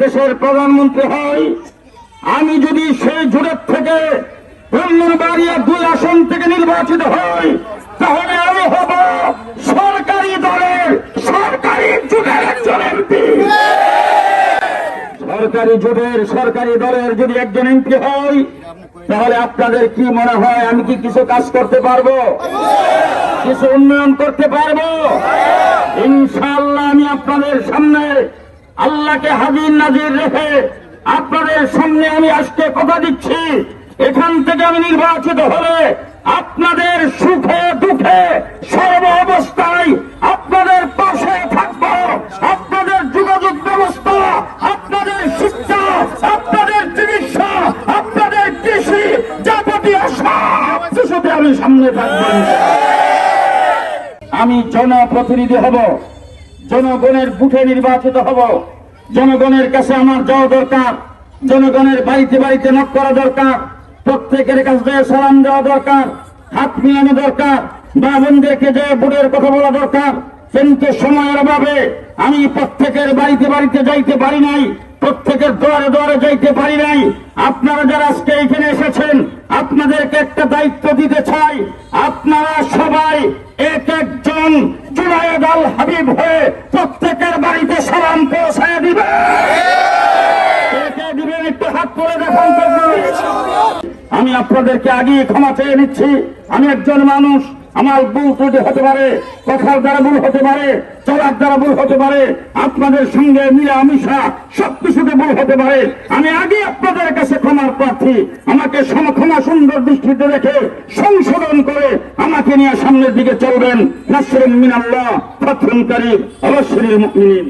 দেশের প্রধানমন্ত্রী হই আমি যদি সেই জোটের থেকে ব্রাহ্মণবাড়িয়া দুই আসন থেকে নির্বাচিত হই, তাহলে আমি হব সরকারি দলের সরকারি জোটের একজন এমপি। সরকারি জোটের সরকারি দলের যদি একজন এমপি হই তাহলে আপনাদের কি মনে হয় আমি কি কিছু কাজ করতে পারব? কিছু উন্নয়ন করতে পারব? ইনশাআল্লাহ আমি আপনাদের সামনে আল্লাহকে হাজির নাজির রেখে আপনাদের সামনে আমি আজকে কথা দিচ্ছি। এখান থেকে আমি নির্বাচিত হলে আপনাদের সুখে, দুঃখে সর্ব অবস্থায় আপনাদের পাশে থাকব। আপনাদের যোগাযোগ ব্যবস্থা, আপনাদের শিক্ষা, আপনাদের চিকিৎসা, আপনাদের কৃষি যাবতীয় সব কিছুতে আমি সামনে থাকব। আমি জনপ্রতিনিধি হব। জনগণের বুথে নির্বাচিত হব। জনগণের কাছে আমার যাওয়া দরকার। জনগণের বাড়িতে বাড়িতে নক করা দরকার। প্রত্যেকের কাছে সালাম দেওয়া দরকার। হাত মিলানো দরকার। বা যে ভোটের কথা বলা দরকার। কিন্তু সময়ের অভাবে আমি প্রত্যেকের বাড়িতে বাড়িতে যাইতে পারি নাই। প্রত্যেকের দোয়ারে দোয়ারে যাইতে পারি নাই। আপনারা যারা আজকে এখানে এসেছেন, আপনাদেরকে একটা দায়িত্ব দিতে চাই। আপনারা সবাই আল হাবিব হয়ে প্রত্যেকের বাড়িতে সালাম পৌঁছায় দিবে। দিবেন একটু হাত তুলে দেখান আমি আপনাদেরকে আগে ক্ষমা চেয়ে নিচ্ছি। আমি একজন মানুষ আমার ভুল ত্রুটি হতে পারে, কথার দ্বারা ভুল হতে পারে, চলার দ্বারা ভুল হতে পারে, আপনাদের সঙ্গে মিলা মিশা সবকিছুতে ভুল হতে পারে। আমি আগে আপনাদের কাছে ক্ষমার প্রার্থী, আমাকে ক্ষমা সুন্দর দৃষ্টিতে রেখে সংশোধন করে আমাকে নিয়ে সামনের দিকে চলবেন। নাসরুম মিনাল্লাহ কারীম অবশ্যই মুমিনিন।